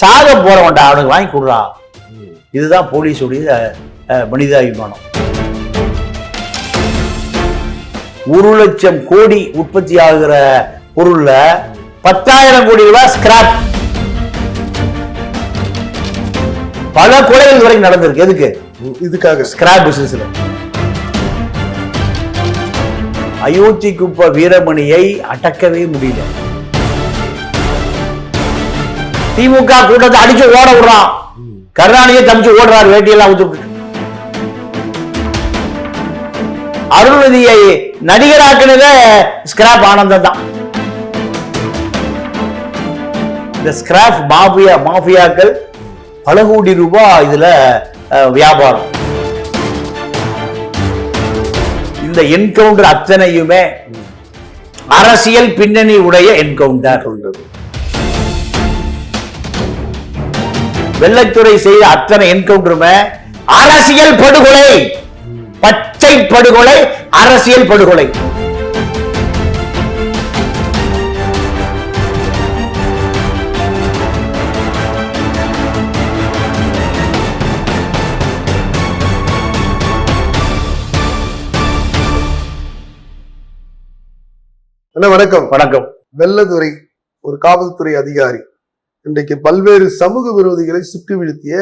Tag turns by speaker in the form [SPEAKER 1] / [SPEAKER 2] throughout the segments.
[SPEAKER 1] சாக போறவன்டா அவனுக்கு வாங்கி கொடுறா. இதுதான் போலீஸுடைய மனிதாபிமானம். ஒரு லட்சம் கோடி உற்பத்தி ஆகுற பொருள்ல பத்தாயிரம் கோடி ரூபாய் ஸ்கிராப் பல கொலைகள் வரைக்கும் நடந்திருக்கு. எதுக்கு.
[SPEAKER 2] இதுக்காக.
[SPEAKER 1] ஸ்கிராப் பிசினஸ்ல அயோத்தி குப்ப வீரமணியை அடக்கவே முடியல. திமுக கூட்டத்தை அடிச்சு ஓட விடுறான். கருணாநிதியை தப்பிச்சு ஓடுறாரு வேட்டியெல்லாம் ஊத்து அருள்நிதியை நடிகராக்குனதே ஸ்கிராப் ஆனந்தம் தான். இந்த ஸ்கிராப் மாஃபியா மாஃபியாக்கள் பல கோடி ரூபாய் இதுல வியாபாரம். இந்த என்கவுண்டர் அத்தனையுமே அரசியல் பின்னணி உடைய என்கவுண்டர் வெள்ளத்துறை செய்த அத்தனை என்கவுண்டருமே அரசியல் படுகொலை. பச்சை படுகொலை அரசியல் படுகொலை.
[SPEAKER 2] வணக்கம்.
[SPEAKER 1] வணக்கம்.
[SPEAKER 2] வெள்ளதுரை ஒரு காவல்துறை அதிகாரி. இன்றைக்கு பல்வேறு சமூக விரோதிகளை சுற்றி வீழ்த்திய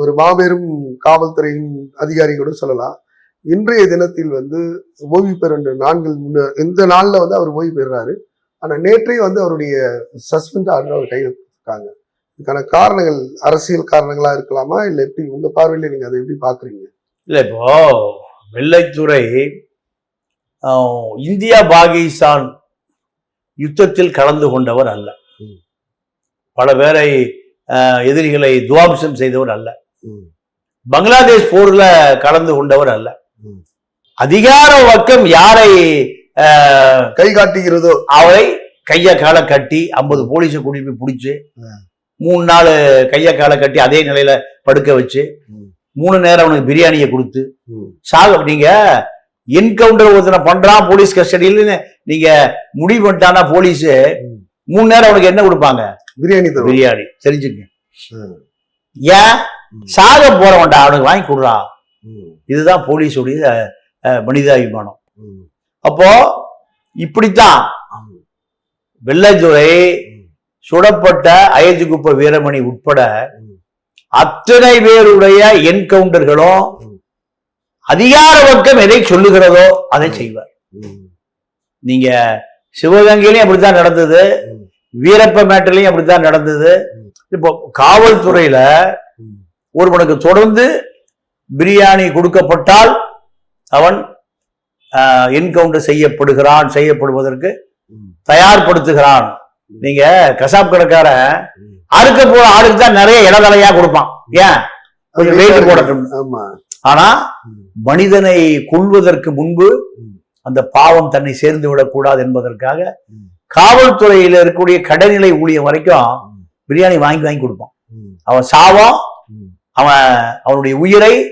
[SPEAKER 2] ஒரு மாபெரும் காவல்துறையின் அதிகாரி கூட சொல்லலாம். இன்றைய தினத்தில் வந்து ஓய்வு பெற ரெண்டு நான்கள் முன்ன இந்த நாளில் வந்து அவர் ஓய்வு பெறுறாரு. ஆனால் நேற்றே வந்து அவருடைய சஸ்பெண்ட் ஆர்டர் அவர் கையில் இருக்காங்க இதுக்கான காரணங்கள் அரசியல் காரணங்களா இருக்கலாமா? இல்லை எப்படி உங்க பார்வையில நீங்க அதை எப்படி பாக்குறீங்க
[SPEAKER 1] இல்லை இப்போ வெள்ளைத்துறை இந்தியா பாகிஸ்தான் யுத்தத்தில் கலந்து கொண்டவர் அல்ல. பல பேரை எதிரிகளை துவாம்சம் செய்தவர் அல்ல. பங்களாதேஷ் போர்ல கலந்து கொண்டவர் அல்ல. அதிகார வர்க்கம் யாரை
[SPEAKER 2] கை காட்டுகிறதோ
[SPEAKER 1] அவரை கைய காலை கட்டி ஐம்பது போலீஸை கூட்டி போய் பிடிச்சு. மூணு நாள் கைய காலை கட்டி அதே நிலையில படுக்க வச்சு. மூணு நேரம் அவனுக்கு பிரியாணியை கொடுத்து. சாக நீங்க என்கவுண்டர் ஒருத்தனை பண்றான் போலீஸ் கஸ்டடியில் நீங்க முடிவு பண்ணிட்டானா போலீஸ். மூணு நேரம் அவனுக்கு என்ன கொடுப்பாங்க
[SPEAKER 2] பிரியாணி
[SPEAKER 1] பிரியாணி தெரிஞ்சுங்க. ஏன். சாக போறவன்டா அவனுக்கு வாங்கி கொடுறா. இதுதான் போலீஸுடைய அஹ், மனிதாபிமானம். அப்போ இப்படித்தான். வெள்ளைத்துறை. சுடப்பட்ட அயோத்திக்குப்ப வீரமணி உட்பட. அத்தனை பேருடைய என்கவுண்டர்களும். அதிகார வர்க்கம் எதை சொல்லுகிறதோ அதை செய்வார். நீங்க சிவகங்கையிலையும் அப்படித்தான் நடந்தது. வீரப்ப மேட்டிலையும் அப்படித்தான் நடந்தது. இப்போ காவல்துறையில. ஒருவனுக்கு தொடர்ந்து பிரியாணி கொடுக்கப்பட்டால் அவன் என்கவுண்டர் செய்யப்படுகிறான் செய்யப்படுவதற்கு. தயார்படுத்துகிறான் நீங்க கசாப் கடைக்காரன்
[SPEAKER 2] ம்.
[SPEAKER 1] அறுக்க போற ஆளுக்கு தான் நிறைய இடதலையா கொடுப்பான் ஏன் கொஞ்சம் வெயிட் போடட்டும்
[SPEAKER 2] ஆமா
[SPEAKER 1] ஆனா. மனிதனை கொள்வதற்கு முன்பு. அந்த பாவம் தன்னை சேர்ந்து விடக்கூடாது என்பதற்காக. காவல்துறையில இருக்கக்கூடிய கடைநிலை ஊழியம் வரைக்கும். பிரியாணி வாங்கி வாங்கி கொடுப்பான். அவன் சாவம். அவன் அவனுடைய உயிரை.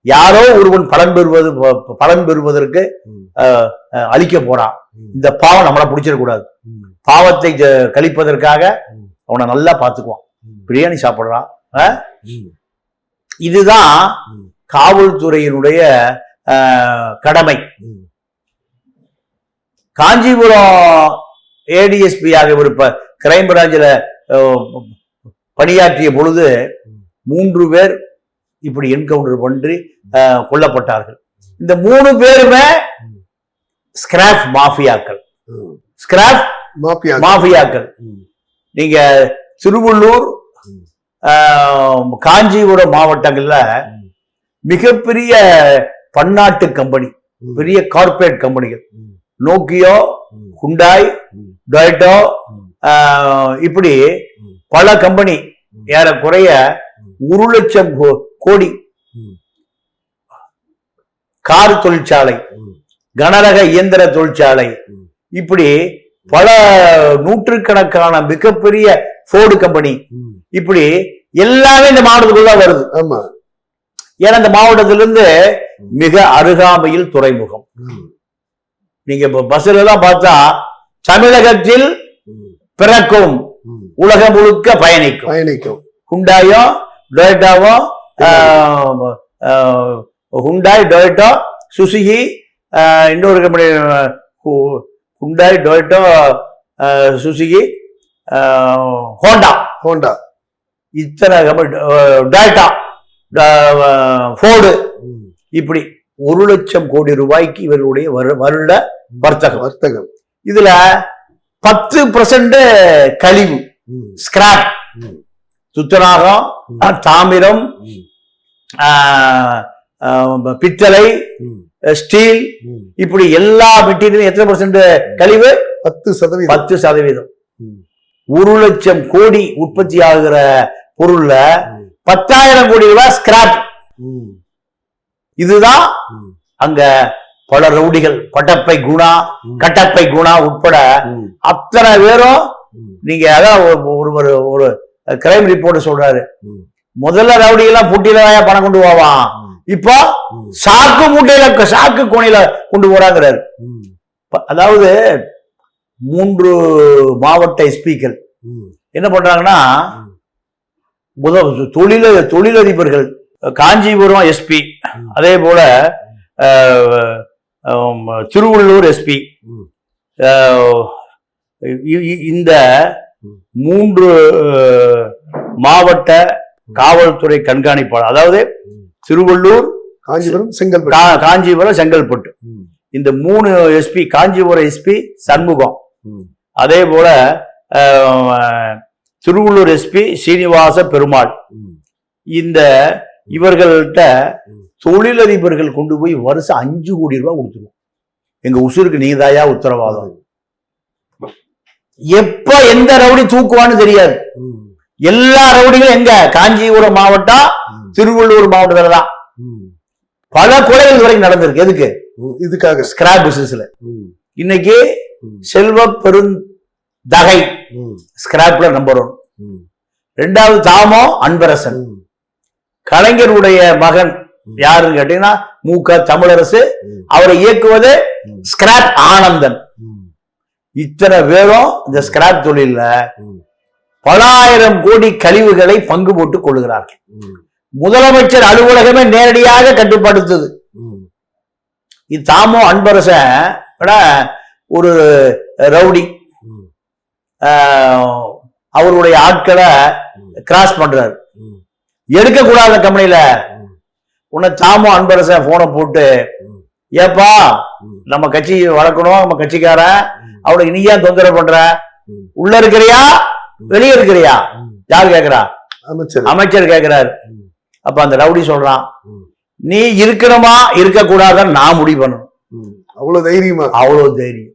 [SPEAKER 1] யாரோ ஒருவன் பலன் பெறுவது பலன் பெறுவதற்கு அழிக்க போறான். இந்த பாவம் நம்மள பிடிச்சிடக்கூடாது. பாவத்தை கழிப்பதற்காக. அவனை நல்லா பார்த்துக்குவான். பிரியாணி சாப்பிடுறான். இதுதான். காவல்துறையினுடைய கடமை. காஞ்சிபுரம் ஏடிஎஸ்பியாக ஒரு கிரைம் பிராஞ்சில் பணியாற்றிய பொழுது. மூன்று பேர் இப்படி என்கவுண்டர் பண்ணி கொல்லப்பட்டார்கள் இந்த மூணு பேருமே. ஸ்கிராப் மாஃபியாக்கள். ஸ்கிராப்
[SPEAKER 2] மாஃபியா
[SPEAKER 1] மாஃபியாக்கள். நீங்க திருவள்ளூர் காஞ்சிபுரம் மாவட்டங்கள்ல. மிகப்பெரிய பன்னாட்டு கம்பெனி. பெரிய கார்ப்பரேட் கம்பெனிகள். நோக்கியோ. குண்டாய். டொயட்டோ இப்படி. பல கம்பெனி. ஏறக்குறைய. ஒரு லட்சம் கோடி. கார் தொழிற்சாலை. கனரக இயந்திர தொழிற்சாலை. இப்படி பல நூற்றுக்கணக்கான மிகப்பெரிய ஃபோர்டு கம்பெனி. இப்படி எல்லாமே இந்த மாவட்டத்துக்குள்ள தான் வருது
[SPEAKER 2] ஆமா
[SPEAKER 1] ஏன்னா இந்த மாவட்டத்திலிருந்து. மிக அருகாமையில் துறைமுகம். நீங்க இப்ப பஸ்ல எல்லாம் பார்த்தா தமிழகத்தில். பிறக்கும். உலகம் முழுக்க பயணிக்கும்.
[SPEAKER 2] பயணிக்கும்.
[SPEAKER 1] ஹுண்டாயும் டொயட்டாவும் ஹுண்டாய் டொயட்டோ சுசுகி இன்னொரு company Hyundai Toyota Suzuki Honda.
[SPEAKER 2] Honda.
[SPEAKER 1] இத்தனை கம்பெனி டொயட்டா ஃபோர்டு. இப்படி ஒரு லட்சம் கோடி ரூபாய்க்கு இவர்களுடைய வரு- வருட வர்த்தகம்.
[SPEAKER 2] வர்த்தகம்.
[SPEAKER 1] இதுல பத்து பர்சன்ட் கழிவு. ஸ்கிராப். துத்தநாகம் தாமிரம் பித்தளை. ஸ்டீல். இப்படி எல்லா மெட்டீரியலும் எத்தனை பர்சன்ட் கழிவு
[SPEAKER 2] பத்து சதவீதம்
[SPEAKER 1] பத்து சதவீதம். ஒரு லட்சம் கோடி உற்பத்தி ஆகுற பொருள்ல. பத்தாயிரம் கோடி ரூபாய் ஸ்கிராப். இதுதான். அங்க பல ரவுடிகள் பட்டப்பை குணா. கட்டப்பை குணா உட்பட. அத்தனை பேரும்.
[SPEAKER 2] நீங்க
[SPEAKER 1] அதான் ஒரு ஒரு ஒரு கிரைம் ரிப்போர்ட் சொல்றாரு. முதல்ல ரவுடி எல்லாம் புட்டியில தான் பணம் கொண்டு போவான். இப்போ. சாக்கு மூட்டையில சாக்கு கோணில கொண்டு போறாங்கிறாரு அதாவது மூன்று மாவட்ட எஸ்பிக்கள். என்ன பண்றாங்கன்னா தொழில தொழிலதிபர்கள் காஞ்சிபுரம் எஸ்பி. அதே போல திருவள்ளூர் எஸ்பி. இந்த. மூன்று மாவட்ட காவல்துறை கண்காணிப்பாளர் அதாவது. திருவள்ளூர்
[SPEAKER 2] காஞ்சிபுரம் செங்கல்பட்டு
[SPEAKER 1] காஞ்சிபுரம் செங்கல்பட்டு. இந்த மூணு எஸ்பி காஞ்சிபுரம் எஸ்பி சண்முகம். அதே போல திருவள்ளூர் எஸ்பி சீனிவாச பெருமாள். இந்த இவர்கள்ட்ட. தொழிலதிபர்கள் கொண்டு போய் வருஷம் அஞ்சு கோடி ரூபாய் கொடுத்துருவோம் எங்க உசுருக்கு நீதாயா உத்தரவாதம் எப்ப எந்த ரவுடி தூக்குவான்னு தெரியாது. எல்லா ரவுடிகளும் எங்க காஞ்சிபுரம் மாவட்டம். திருவள்ளூர் மாவட்டத்துல தான். பல கொலைகள் வரைக்கும் நடந்திருக்கு எதுக்கு.
[SPEAKER 2] இதுக்காக
[SPEAKER 1] ஸ்கிராப் பிசினஸ்ல. இன்னைக்கு. செல்வ பெருந்தகை. ஸ்கிராப்ல number one. ரெண்டாவது தாமோ அன்பரசன். கலைஞருடைய மகன். யாருன்னு கேட்டீங்கன்னா மூக்க தமிழரசு. அவரை இயக்குவது. ஸ்கிராப் ஆனந்தன். இத்தனை பேரும் இந்த ஸ்கிராப் தொழில்ல
[SPEAKER 2] ம்.
[SPEAKER 1] பலாயிரம் கோடி கழிவுகளை பங்கு போட்டுக் கொள்கிறார்கள். முதலமைச்சர் அலுவலகமே நேரடியாக கட்டுப்படுத்துது. இது தாமோ அன்பரசன் விட ஒரு ரவுடி அவருடைய ஆட்களை. கிராஸ் பண்றாரு. எடுக்கக்கூடாத கம்பெனில
[SPEAKER 2] ம்.
[SPEAKER 1] உன்னை தாமோ அன்பரசன் போனை போட்டு. ஏப்பா. நம்ம கட்சி வளர்க்கணும் நம்ம கட்சிக்காரன்
[SPEAKER 2] ம்.
[SPEAKER 1] அவனுக்கு நீ ஏன் தொந்தரவு பண்ற. உள்ள இருக்கிறியா வெளியே இருக்கிறியா. யார் கேக்குறா
[SPEAKER 2] அமைச்சர்
[SPEAKER 1] அமைச்சர் கேக்குறாரு. அப்ப அந்த ரவுடி சொல்றான். நீ இருக்கணுமா இருக்க கூடாதுன்னு நான் முடிவு பண்ணணும்.
[SPEAKER 2] அவ்வளவு தைரியமா
[SPEAKER 1] அவ்வளவு தைரியம்.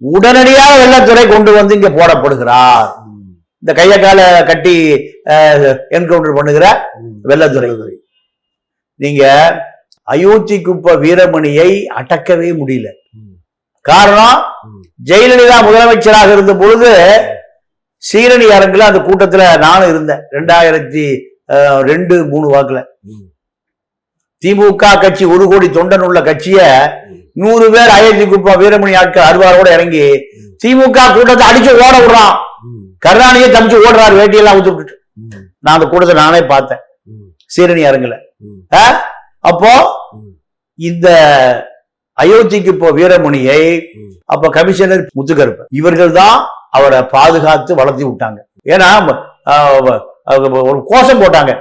[SPEAKER 1] உடனடியாக வெள்ளத்துறை கொண்டு வந்து இங்க போடப்படுகிறார். இந்த கைய கால கட்டி என்கவுண்டர் பண்ணுகிற. வெள்ளத்துறை நீங்க அயோத்தி குப்ப வீரமணியை அடக்கவே முடியல. காரணம். ஜெயலலிதா முதலமைச்சராக இருந்த பொழுது சீரணி அரங்குல அந்த கூட்டத்துல நானும் இருந்தேன் ரெண்டாயிரத்தி ரெண்டு மூணு வாக்குல. திமுக கட்சி ஒரு கோடி தொண்டன் உள்ள கட்சிய. நூறு பேர் அயோத்தி குப்பா வீரமணி ஆட்கள் அறுவாரோட இறங்கி. திமுக கூட்டத்தை அடிச்சு ஓட விடுறான். கருணாநிதியை தம்பிச்சு ஓடுறாரு வேட்டியெல்லாம் ஊத்து விட்டுட்டு. நான் அந்த கூட்டத்தை நானே பார்த்தேன். சீரணி அரங்குல? அப்போ.
[SPEAKER 2] இந்த
[SPEAKER 1] அயோத்திக்கு இப்போ வீரமணியை. அப்ப கமிஷனர் முத்துக்கருப்பு இவர்கள் தான் அவரை பாதுகாத்து வளர்த்தி விட்டாங்க ஏன்னா ஒரு கோஷம் போட்டாங்க.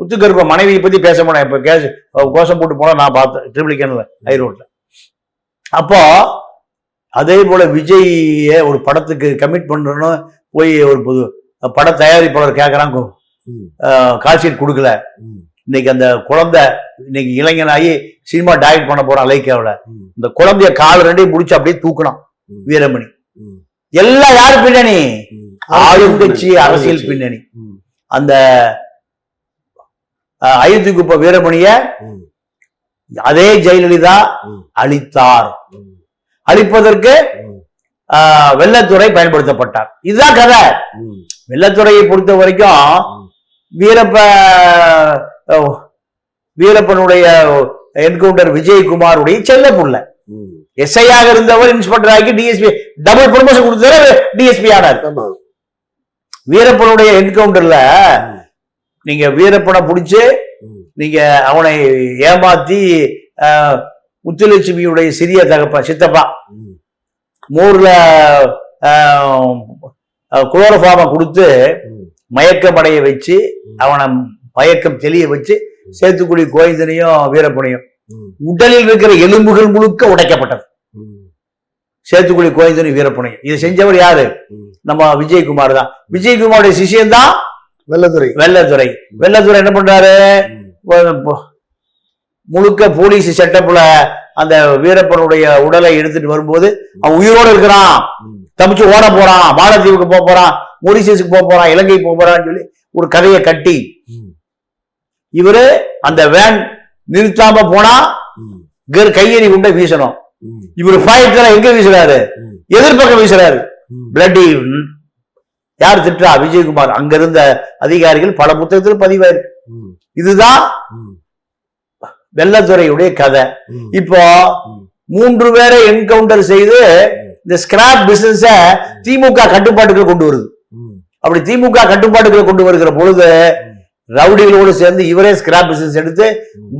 [SPEAKER 1] முத்துக்கருப்ப மனைவியை பத்தி பேச போனேன் இப்ப கேஸ் கோஷம் போட்டு போனா நான் பார்த்தேன் ட்ரிபிளிகன்ல ஹை ரோட்ல அப்போ அதே போல விஜய ஒரு படத்துக்கு கமிட் பண்ணணும் போய் ஒரு புது பட தயாரிப்பாளர் கேட்கறாங்க
[SPEAKER 2] ம்.
[SPEAKER 1] கால்ஷீட் கொடுக்கல. இன்னைக்கு அந்த குழந்தை இன்னைக்கு இளைஞனாகி சினிமா டைரக்ட் பண்ண போறான் லைக்காவில். இந்த குழந்தைய கால் ரெண்டையும் முடிச்சு அப்படியே தூக்கணும். வீரமணி. எல்லாம் யாரு பின்னணி. ஆளுங்கட்சி அரசியல் பின்னணி. அந்த அயோத்தி குப்ப வீரமணிய. அதே ஜெயலலிதா. அழித்தார். அழிப்பதற்கு வெள்ளத்துறை பயன்படுத்தப்பட்டார் இதுதான் கதை. வெள்ளத்துறையை பொறுத்த வரைக்கும். வீரப்ப வீரப்பனுடைய என்கவுண்டர் விஜயகுமாருடைய செல்ல புள்ள. எஸ்ஐயாக இருந்தவர் இன்ஸ்பெக்டர் ஆகி டிஎஸ்பி டபுள் ப்ரொமோஷன் கொடுத்தவர் டிஎஸ்பி ஆனார் வீரப்பனுடைய என்கவுண்டர்ல நீங்க வீரப்பனை பிடிச்சு. நீங்க அவனை ஏமாத்தி முத்துலட்சுமியுடைய சிறிய தகப்பன் சித்தப்பா. மோர்ல குளோரோஃபார்மை கொடுத்து. மயக்கமடைய வச்சு அவனை மயக்கம் தெளிய வச்சு சேத்துக்குடி கோவிந்தனையும் வீரப்பனையும். உடலில் இருக்கிற எலும்புகள் முழுக்க உடைக்கப்பட்டது. சேத்துக்குடி கோவிந்தனையும் வீரப்பனையும். இதை செஞ்சவர் யாரு. நம்ம விஜயகுமார் தான். விஜயகுமாருடைய சிஷியன் தான்
[SPEAKER 2] வெள்ளதுரை.
[SPEAKER 1] வெள்ளத்துறை வெள்ளத்துறை என்ன பண்றாரு? முழுக்க போலீஸ் செட்டப்ல அந்த வீரப்பனுடைய உடலை எடுத்துட்டு வரும்போது அவன் உயிரோட இருக்கிறான்.
[SPEAKER 2] ம்.
[SPEAKER 1] தப்பிச்சு ஓட போறான். மாலத்தீவுக்கு போக போறான். மொரிசியஸுக்கு போக போறான். இலங்கை போக போறான்னு சொல்லி ஒரு கதையை கட்டி. இவரு அந்த வேன் நிறுத்தாம போனா கையெறி குண்டை வீசணும். இவர் பாயத்துல எங்க வீசுறாரு. எதிர்பக்கம் வீசுறாரு. பிளட்டி யார் திட்டுறா விஜயகுமார் அங்க இருந்த அதிகாரிகள் பல புத்தகத்தில் பதிவாயிருக்கு. இதுதான். வெள்ளத்துறையுடைய கதை. இப்போ. மூன்று பேரை என்கவுண்டர் செய்து இந்த ஸ்கிராப் பிசினஸ திமுக கட்டுப்பாட்டுக்குள்ள கொண்டு வருது. அப்படி திமுக கட்டுப்பாட்டுக்குள்ள கொண்டு வருகிற பொழுது ரவுடிகளோடு சேர்ந்து இவரே ஸ்கிராப் பிசினஸ் எடுத்து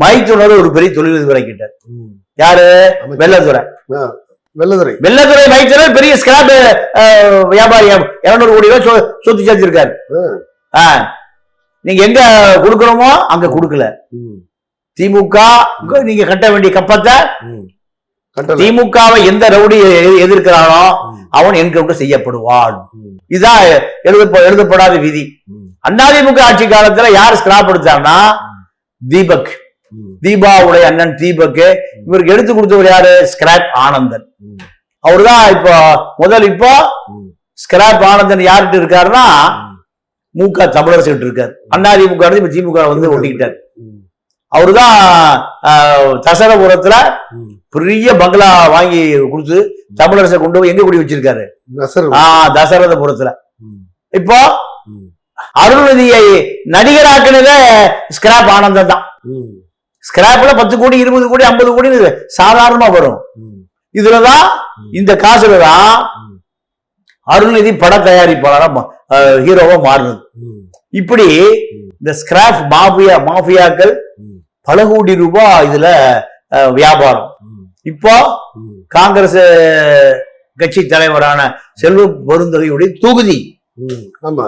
[SPEAKER 1] மைத்துணர் ஒரு பெரிய தொழிலதிபர் ஆக்கிட்டார்
[SPEAKER 2] ம்.
[SPEAKER 1] யாரு. வெள்ளத்துறை.
[SPEAKER 2] வெள்ளதுரை
[SPEAKER 1] வெள்ளத்துறை. மைத்துனர் பெரிய ஸ்கிராப் வியாபாரி இருநூறு கோடி ரூபாய் சொத்து சேர்த்திருக்காரு. நீங்க எங்க கொடுக்கணுமோ அங்க கொடுக்கல. திமுக நீங்க கட்ட வேண்டிய கப்பத்தை திமுகவை எந்த ரவுடி எ- எதிர்க்கிறானோ
[SPEAKER 2] ம்.
[SPEAKER 1] அவன் என்கவுண்டர் செய்யப்படுவான். இதுதான் எழுத எழுதப்படாத விதி. அதிமுக ஆட்சி காலத்துல யார் ஸ்கிராப் எடுத்தாங்கன்னா தீபக். தீபாவுடைய அண்ணன் தீபக். இவருக்கு எடுத்து கொடுத்தவர் யாரு? ஸ்கிராப் ஆனந்தன். அவருதான் இப்போ முதல் இப்போ ஸ்கிராப் ஆனந்தன் யார்கிட்ட இருக்காருன்னா மு க தமிழரசு கிட்ட இருக்காரு அதிமுக இப்ப திமுக வந்து ஒட்டிக்கிட்டார். அவருதான் ஆஹ், தசரபுரத்துல பெரிய பங்களா வாங்கி கொடுத்து தமிழரசை கொண்டு போய் எங்க குடி வச்சிருக்காரு ஆஹ் தசரதபுரத்துல. இப்போ. அருள்நிதியை நடிகராக்குனதே ஸ்கிராப் ஆனந்தம் தான். ஸ்கிராப்ல பத்து கோடி இருபது கோடி ஐம்பது கோடி சாதாரணமா வரும். இதுலதான் இந்த காசுல தான். அருள்நிதி பட தயாரிப்பாளரா மா- ஆஹ் ஹீரோவா மாறுனது. இப்படி. இந்த ஸ்கிராப் மாஃபியா மாஃபியாக்கள். பல கோடி ரூபாய் இதுல வியாபாரம். இப்போ. காங்கிரஸ் கட்சி தலைவரான செல்வ பெருந்தகையுடைய தொகுதி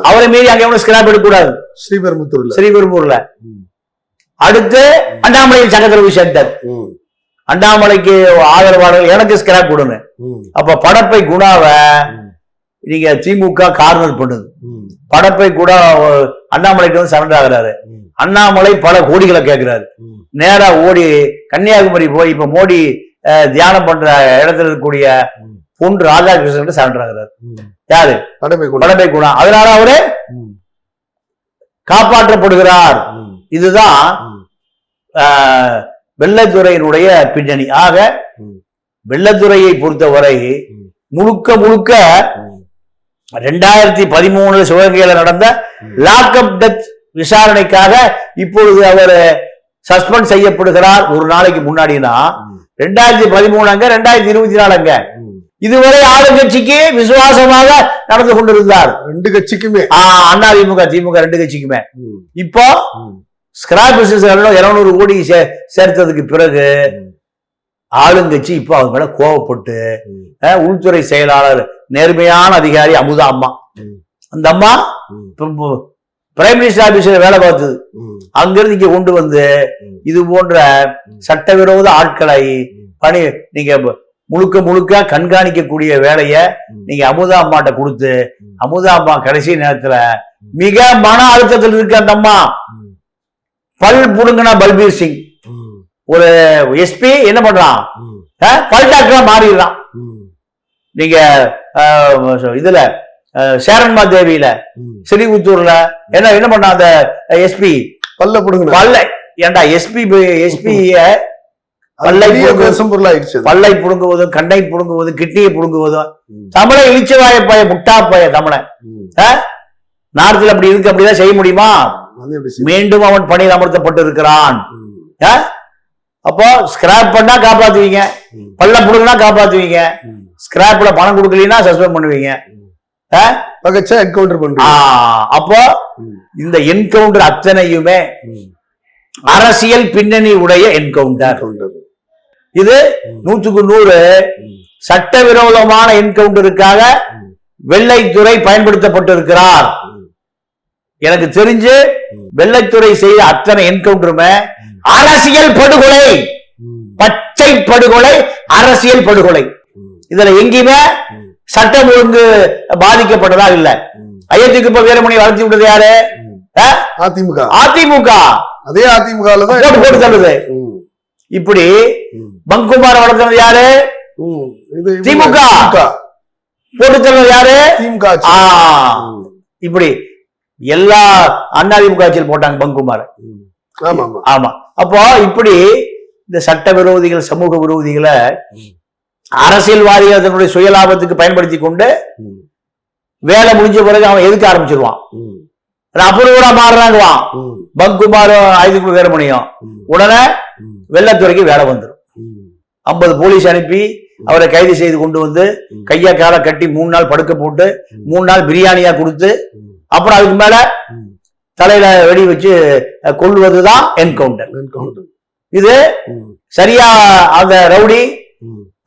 [SPEAKER 1] அவரை மீறி அங்க எவனும் ஸ்கிராப் எடுக்கக்கூடாது
[SPEAKER 2] ஸ்ரீபெரும்புத்தூர்ல
[SPEAKER 1] ஸ்ரீபெரும்பூர்ல. அடுத்து அண்ணாமலை சங்கத்தில் போய் சேர்ந்தார்
[SPEAKER 2] ம்.
[SPEAKER 1] அண்ணாமலைக்கு ஆதரவாளர்கள் எனக்கு ஸ்கிராப் கொடுங்க. அப்ப படப்பை குணாவை. நீங்க திமுக கார்னர் பண்ணுது. படப்பை கூட அண்ணாமலைக்கு வந்து சரண்டர் ஆகுறாரு. அண்ணாமலை பல கோடிகளை கேட்கிறாரு. நேரா ஓடி கன்னியாகுமரி போய் இப்ப மோடி தியானம் பண்ற இடத்துல இருக்கக்கூடிய. பொன் ராதாகிருஷ்ணன் சரண்டர் ஆகுறாரு. யாரு
[SPEAKER 2] படமை கொண்டு
[SPEAKER 1] படப்பை குணா அதனால அவரு. காப்பாற்றப்படுகிறார். இதுதான் வெள்ளைத்துறையினுடைய பின்னணி ஆக. வெள்ளத்துறையை பொறுத்தவரை. முழுக்க முழுக்க. ரெண்டாயிரத்தி பதிமூணுல சிவகங்கையில நடந்த. லாக்அப் டெத் விசாரணைக்காக இப்பொழுது அவர் சஸ்பெண்ட் செய்யப்படுகிறார் ஒரு நாளைக்கு முன்னாடினா. ரெண்டாயிரத்தி பதிமூணு அங்க ரெண்டாயிரத்தி இருபத்தி நாலு அங்க
[SPEAKER 2] ம்.
[SPEAKER 1] இதுவரை ஆளுங்கட்சிக்கு விசுவாசமாக நடந்து கொண்டிருந்தார்
[SPEAKER 2] ரெண்டு கட்சிக்குமே
[SPEAKER 1] அண்ணா திமுக திமுக ரெண்டு கட்சிக்குமே. இப்போ. ஸ்கிராப் பிசினஸ் இருநூறு கோடி சேர்த்ததுக்கு பிறகு. ஆளுங்கட்சி இப்போ அவங்க மேல கோவப்பட்டு உள்துறை செயலாளர் நேர்மையான அதிகாரி அமுதா அம்மா. அந்த அம்மா. பிரைம் மினிஸ்டர் ஆபீஸ்ல வேலை பார்த்தது. அங்கிருந்து இங்க கொண்டு வந்து. இது போன்ற. சட்டவிரோத ஆட்களை. பணி நீங்க முழுக்க முழுக்க கண்காணிக்கக்கூடிய வேலைய. நீங்க அமுதா அம்மாட்ட கொடுத்து. அமுதா அம்மா கடைசி நேரத்துல மிக மன அழுத்தத்தில் இருக்கு அந்த அம்மா. பல் புடுங்கின பல்பீர் சிங். ஒரு எஸ்பி என்ன பண்றான் பல் டாக்டரா மாறிடுறான். நீங்க இதுல சேரன்மா தேவியில
[SPEAKER 2] ம்.
[SPEAKER 1] ஸ்ரீபுத்தூர்ல என்ன என்ன பண்ணான் அந்த எஸ்பி
[SPEAKER 2] பல்ல புடுங்க
[SPEAKER 1] பல்ல ஏண்டா எஸ்பி எஸ்பி பல்லை. பல்லை புடுங்குவதும் கண்ணை புடுங்குவதும் கிட்னியை புடுங்குவதும். தமிழை இழிச்சவாய பய முட்டா பய தமிழை. நார்த்தில் அப்படி இருக்கு அப்படிதான் செய்ய முடியுமா? மீண்டும் அவன் பணியில் அமர்த்தப்பட்டு இருக்கிறான். அப்போ ஸ்கிராப் பண்ணா காப்பாத்துவீங்க. பல்ல புடுங்கினா காப்பாத்துவீங்க. ஸ்கிராப்ல பணம் கொடுக்கலனா சஸ்பெண்ட் பண்ணுவீங்க?
[SPEAKER 2] பகச்சா என்கவுண்டர்
[SPEAKER 1] ஆ,
[SPEAKER 2] பண்றீங்க
[SPEAKER 1] அப்போ. இந்த என்கவுண்டர் அத்தனையுமே. அரசியல் பின்னணி உடைய என்கவுண்டர் இது. நூற்றுக்கு நூறு. சட்டவிரோதமான என்கவுண்டருக்காக. வெள்ளைத்துறை பயன்படுத்தப்பட்டிருக்கிறார். எனக்கு தெரிஞ்சு. வெள்ளைத்துறை செய்த அத்தனை என்கவுண்டருமே. அரசியல் படுகொலை. பச்சை படுகொலை அரசியல் படுகொலை. இதுல எங்கேயுமே. சட்டம் ஒழுங்கு பாதிக்கப்பட்டதா இல்ல. ஐயத்துக்கு இப்ப வீரமணி வளர்த்தி விட்டது யாரு?
[SPEAKER 2] அதிமுக
[SPEAKER 1] அதிமுக
[SPEAKER 2] அதே அதிமுகல தான்
[SPEAKER 1] போட்டு தள்ளுது. இப்படி. பங்குமார வளர்த்தது யாரு திமுக. போட்டு தள்ளுது யாரு
[SPEAKER 2] திமுக.
[SPEAKER 1] இப்படி எல்லா அதிமுக ஆட்சியில் போட்டாங்க பங்குமார.
[SPEAKER 2] ஆமா ஆமா
[SPEAKER 1] அப்போ இப்படி இந்த சட்ட விரோதிகள் சமூக விரோதிகளை. அரசியல்வாதிகள் தன்னுடைய சுயலாபத்துக்கு பயன்படுத்தி கொண்டு. வேலை முடிஞ்ச பிறகு அவன் எதுக்க ஆரம்பிச்சிருவான்
[SPEAKER 2] ம்.
[SPEAKER 1] அப்புறம் மாறுறாங்குவான்
[SPEAKER 2] ம்.
[SPEAKER 1] பங்குமாரும் ஐதுக்கு
[SPEAKER 2] ம்.
[SPEAKER 1] உடனே. வெள்ளத்துறைக்கு வேலை வந்துடும். ஐம்பது போலீஸ் அனுப்பி அவரை கைது செய்து கொண்டு வந்து. கையா காலை கட்டி மூணு நாள் படுக்க போட்டு. மூணு நாள் பிரியாணியா கொடுத்து. அப்புறம் அதுக்கு மேல. தலையில வெடி வச்சு அஹ், கொல்லுவதுதான் என்கவுண்டர்
[SPEAKER 2] என்கவுண்டர்.
[SPEAKER 1] இது. சரியா அந்த ரவுடி.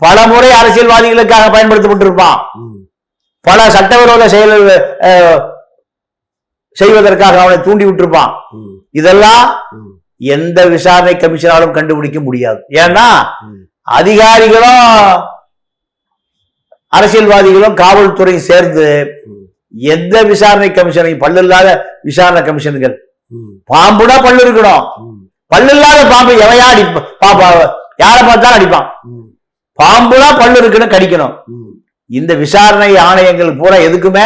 [SPEAKER 1] பல முறை அரசியல்வாதிகளுக்காக பயன்படுத்தப்பட்டிருப்பான். பல சட்டவிரோத செயல் செய்வதற்காக அவனை தூண்டி விட்டிருப்பான். இதெல்லாம். எந்த விசாரணை கமிஷனாலும் கண்டுபிடிக்க முடியாது ஏன்னா. அதிகாரிகளும் அரசியல்வாதிகளும் காவல்துறையும் சேர்ந்து. எந்த விசாரணை கமிஷனையும் பல்லில்லாத விசாரணை கமிஷன்கள். பாம்புனா பல்லு இருக்கணும்
[SPEAKER 2] ம்.
[SPEAKER 1] பல்லில்லாத பாம்பு எவையா அடிப்பா பாப்பா யாரை பார்த்தாலும் அடிப்பான்
[SPEAKER 2] ம்.
[SPEAKER 1] பாம்புனா பல்லு இருக்குன்னு கடிக்கணும். இந்த விசாரணை ஆணையங்கள் பூரா எதுக்குமே.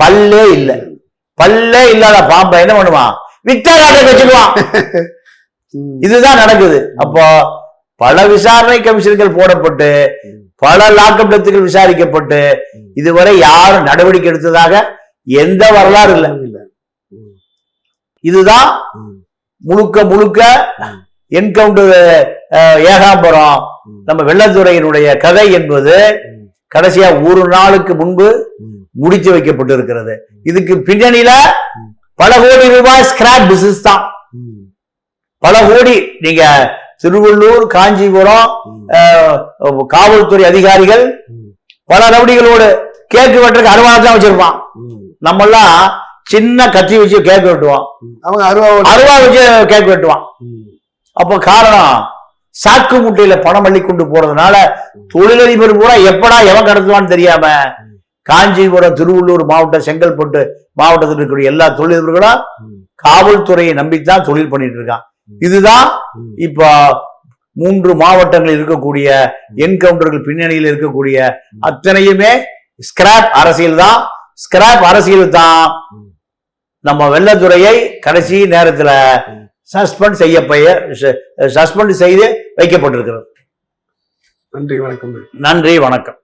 [SPEAKER 1] பல்லே இல்ல பல்லே இல்லாத பாம்பை என்ன பண்ணுவான் வித்தா காட்ட வச்சுக்குவான். இதுதான் நடக்குது அப்போ பல விசாரணை கமிஷன்கள் போடப்பட்டு. பல லாக்அப் டெத்துகள் விசாரிக்கப்பட்டு. இதுவரை யாரும் நடவடிக்கை எடுத்ததாக எந்த வரலாறு இல்லை. இதுதான். முழுக்க முழுக்க. என்கவுண்டர் ஏகாம்பரம். நம்ம வெள்ளத்துறையினுடைய கதை என்பது. கடைசியா ஒரு நாளுக்கு முன்பு
[SPEAKER 2] ம்.
[SPEAKER 1] முடித்து வைக்கப்பட்டிருக்கிறது இதுக்கு பின்னணியில. பல கோடி ரூபாய் ஸ்கிராப் பிசினஸ் தான். பல கோடி நீங்க திருவள்ளூர் காஞ்சிபுரம் காவல்துறை அதிகாரிகள். பல ரவுடிகளோடு கேக்கு வெட்டுறதுக்கு அறுபது தான் வச்சிருப்பான். நம்மெல்லாம் சின்ன கத்தி வச்சு கேக் வெட்டுவோம்.
[SPEAKER 2] அவங்க
[SPEAKER 1] அருவா வச்சு கேக் வெட்டுவான். அப்போ காரணம் சாக்கு முட்டையில பணம் அள்ளி கொண்டு போறதுனால தொழிலதிபர் பூரா எப்படா எவன் கடத்துவான்னு தெரியாம காஞ்சிபுரம் திருவள்ளூர் மாவட்டம் செங்கல்பட்டு மாவட்டத்தில் இருக்கக்கூடிய எல்லா தொழிலதிபர்களும் காவல்துறையை நம்பித்தான் தொழில் பண்ணிட்டு இருக்கான். இதுதான் இப்போ மூன்று மாவட்டங்களில் இருக்கக்கூடிய என்கவுண்டர்கள் பின்னணியில் இருக்கக்கூடிய அத்தனையுமே ஸ்கிராப் அரசியல் தான். ஸ்கிராப் அரசியல் தான். நம்ம வெள்ளத்துறையை கடைசி நேரத்துல சஸ்பெண்ட் செய்ய சஸ்பெண்ட் செய்து வைக்கப்பட்டிருக்கிறது.
[SPEAKER 2] நன்றி வணக்கம்.
[SPEAKER 1] நன்றி வணக்கம்.